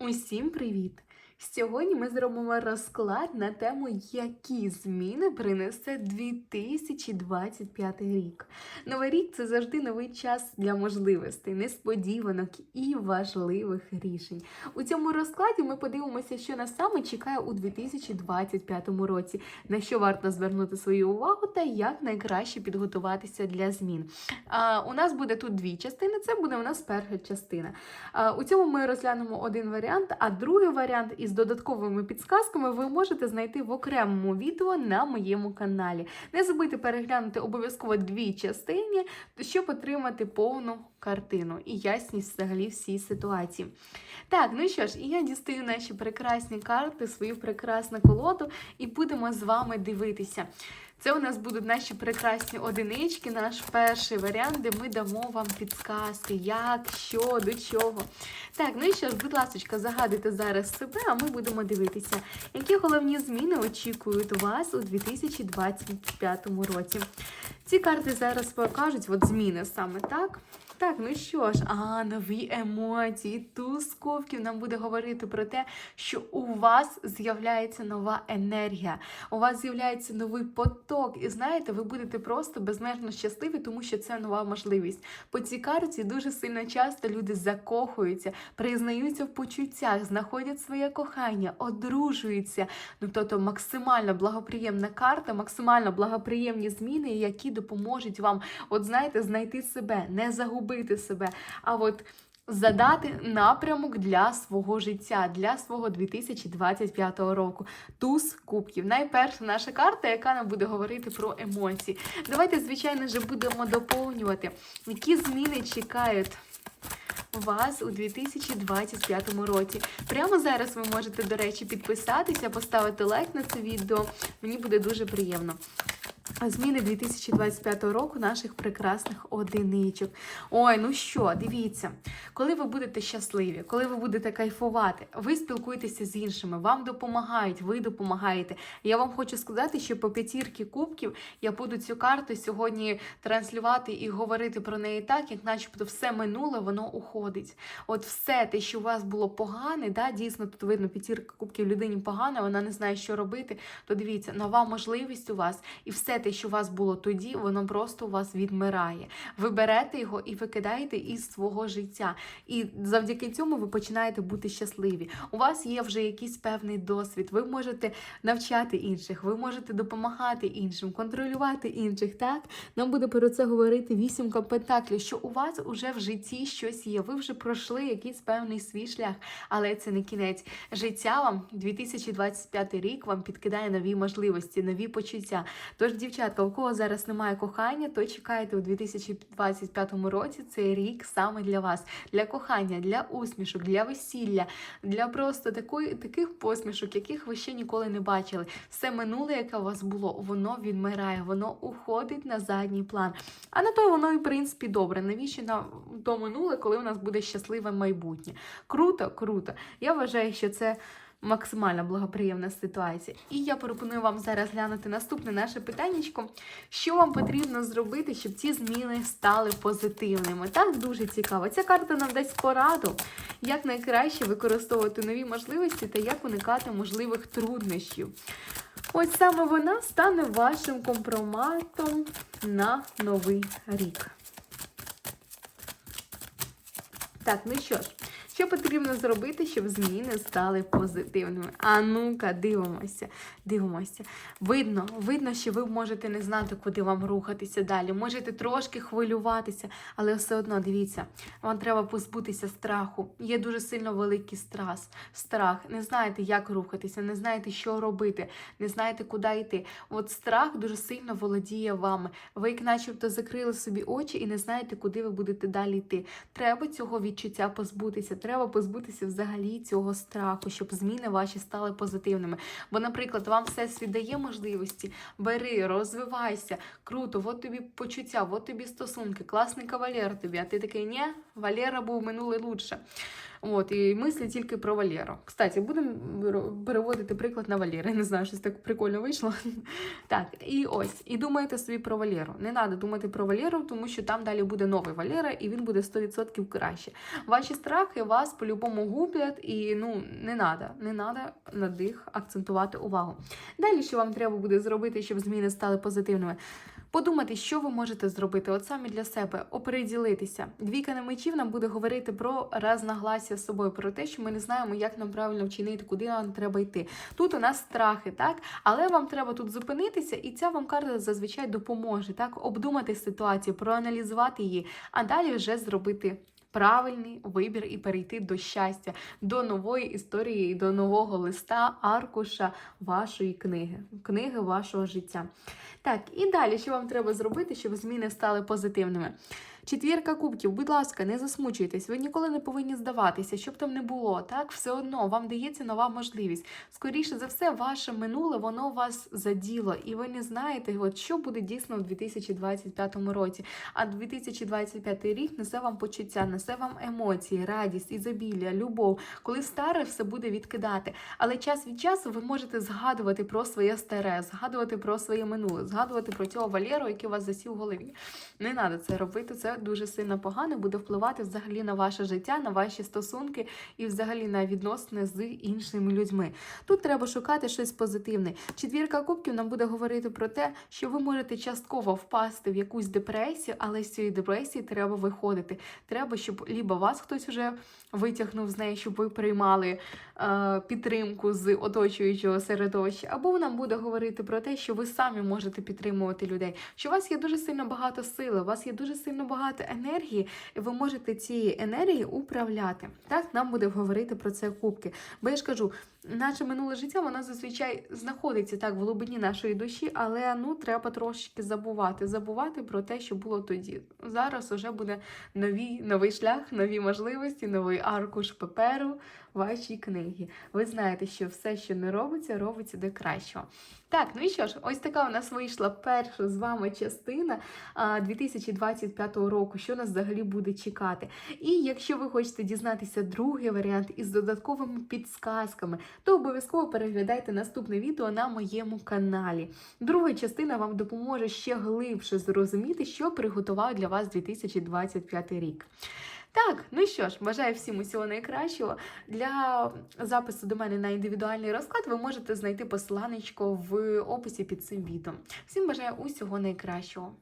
Усім привіт! Сьогодні ми зробимо розклад на тему, які зміни принесе 2025 рік. Новий рік це завжди новий час для можливостей, несподіванок і важливих рішень. У цьому розкладі ми подивимося, що нас саме чекає у 2025 році, на що варто звернути свою увагу та як найкраще підготуватися для змін. А, у нас буде тут дві частини. Це буде у нас перша частина. А, У цьому ми розглянемо один варіант, а другий варіант із додатковими підсказками ви можете знайти в окремому відео на моєму каналі. Не забудьте переглянути обов'язково дві частини, щоб отримати повну картину і ясність взагалі всій ситуації. Так, ну що ж, і я дістаю наші прекрасні карти, свою прекрасну колоду, і будемо з вами дивитися. Це у нас будуть наші прекрасні одинички, наш перший варіант, де ми дамо вам підсказки, як, що, до чого. Так, ну і що ж, будь ласка, загадуйте зараз себе, а ми будемо дивитися, які головні зміни очікують вас у 2025 році. Ці карти зараз покажуть от зміни саме так. Так, ну що ж, а нові емоції, туз кубків нам буде говорити про те, що у вас з'являється нова енергія, у вас з'являється новий поток. І знаєте, ви будете просто безмежно щасливі, тому що це нова можливість. По цій карті дуже сильно часто люди закохуються, признаються в почуттях, знаходять своє кохання, одружуються. Ну тобто максимально благоприємна карта, максимально благоприємні зміни, які допоможуть вам, от знаєте, знайти себе, не загубити себе. А от задати напрямок для свого життя, для свого 2025 року. Туз кубків. Найперша наша карта, яка нам буде говорити про емоції. Давайте, звичайно ж, будемо доповнювати, які зміни чекають. Вас у 2025 році. Прямо зараз ви можете, до речі, підписатися, поставити лайк на це відео. Мені буде дуже приємно. Зміни 2025 року наших прекрасних одиничок. Ой, ну що, дивіться, коли ви будете щасливі, коли ви будете кайфувати, ви спілкуєтеся з іншими, вам допомагають, ви допомагаєте. Я вам хочу сказати, що по п'ятірки кубків я буду цю карту сьогодні транслювати і говорити про неї так, як начебто все минуле, воно уходить. От все те, що у вас було погане, да, дійсно тут видно п'ятірка кубків людині погана, вона не знає, що робити. То дивіться, нова можливість у вас, і все те, що у вас було тоді, воно просто у вас відмирає. Ви берете його і викидаєте із свого життя. І завдяки цьому ви починаєте бути щасливі. У вас є вже якийсь певний досвід. Ви можете навчати інших, ви можете допомагати іншим, контролювати інших. Так нам буде про це говорити вісімка пентаклів, що у вас уже в житті щось є. Ви вже пройшли якийсь певний свій шлях, але це не кінець життя. Вам 2025 рік вам підкидає нові можливості, нові почуття. Тож, дівчатка, у кого зараз немає кохання, то чекайте у 2025 році цей рік саме для вас, для кохання, для усмішок, для весілля, для просто такої, таких посмішок, яких ви ще ніколи не бачили. Все минуле, яке у вас було, воно відмирає, воно уходить на задній план. А на то воно і в принципі добре. Навіщо на то минуле, коли у нас буде щасливе майбутнє? Круто, круто. Я вважаю, що це максимально благоприємна ситуація. І я пропоную вам зараз глянути наступне наше питаннячко. Що вам потрібно зробити, щоб ці зміни стали позитивними? Так, дуже цікаво. Ця карта нам дасть пораду, як найкраще використовувати нові можливості та як уникати можливих труднощів. Ось саме вона стане вашим компроматом на новий рік. Так, ну що ж, що потрібно зробити, щоб зміни стали позитивними? А ну-ка, дивимося, дивимося. Видно, видно, що ви можете не знати, куди вам рухатися далі. Можете трошки хвилюватися, але все одно дивіться, вам треба позбутися страху. Є дуже сильно великий страс, страх. Не знаєте, як рухатися, не знаєте, що робити, не знаєте, куди йти. От страх дуже сильно володіє вами. Ви, як начебто, закрили собі очі і не знаєте, куди ви будете далі йти. Треба цього відчуття позбутися. Треба позбутися взагалі цього страху, щоб зміни ваші стали позитивними. Бо, наприклад, вам все дає можливості, бери, розвивайся, круто, от тобі почуття, от тобі стосунки, класний кавалер тобі, а ти такий, ні, Валера був минулий лучше. От, і мислі тільки про Валеру. Кстати, будемо переводити приклад на Валера. Я не знаю, щось так прикольно вийшло. Так, і ось, і думаєте собі про Валеру. Не треба думати про Валеру, тому що там далі буде новий Валера, і він буде 100% краще. Ваші страхи вас по-любому гублять, і ну не треба, не треба на них акцентувати увагу. Далі, що вам треба буде зробити, щоб зміни стали позитивними? Подумати, що ви можете зробити, от самі для себе, оприділитися. Двійка на мечів нам буде говорити про разногласія з собою, про те, що ми не знаємо, як нам правильно вчинити, куди нам треба йти. Тут у нас страхи, так? Але вам треба тут зупинитися, і ця вам карта зазвичай допоможе так обдумати ситуацію, проаналізувати її, а далі вже зробити. Правильний вибір і перейти до щастя, до нової історії, до нового листа, аркуша вашої книги, книги вашого життя. Так, і далі, що вам треба зробити, щоб зміни стали позитивними? Четвірка кубків, будь ласка, не засмучуйтесь, ви ніколи не повинні здаватися, щоб там не було, так все одно вам дається нова можливість. Скоріше за все, ваше минуле воно вас заділо, і ви не знаєте, от що буде дійсно у 2025 році. А 2025 рік несе вам почуття, несе вам емоції, радість, ізобілля, любов, коли старе все буде відкидати. Але час від часу ви можете згадувати про своє старе, згадувати про своє минуле, згадувати про цього Валєру, який у вас засів в голові. Не треба це робити. Це дуже сильно погано буде впливати взагалі на ваше життя, на ваші стосунки і взагалі на відносини з іншими людьми. Тут треба шукати щось позитивне. Четвірка кубків нам буде говорити про те, що ви можете частково впасти в якусь депресію, але з цієї депресії треба виходити. Треба, щоб лібо вас хтось вже витягнув з неї, щоб ви приймали е, підтримку з оточуючого середовища, або нам буде говорити про те, що ви самі можете підтримувати людей, що у вас є дуже сильно багато сили, у вас є дуже сильно багато енергії, і ви можете цієї енергії управляти. Так нам буде говорити про це кубки. Бо я ж кажу, наше минуле життя воно зазвичай знаходиться так в глибині нашої душі, але ну треба трошки забувати, забувати про те, що було тоді. Зараз уже буде нові, новий шлях, нові можливості, новий аркуш паперу вашій книги. Ви знаєте, що все, що не робиться, робиться до кращого. Так, ну і що ж, ось така у нас вийшла перша з вами частина 2025 року, що нас взагалі буде чекати. І якщо ви хочете дізнатися другий варіант із додатковими підсказками, то обов'язково переглядайте наступне відео на моєму каналі. Друга частина вам допоможе ще глибше зрозуміти, що приготував для вас 2025 рік. Так, ну що ж, бажаю всім усього найкращого. Для запису до мене на індивідуальний розклад ви можете знайти посиланечко в описі під цим відео. Всім бажаю усього найкращого.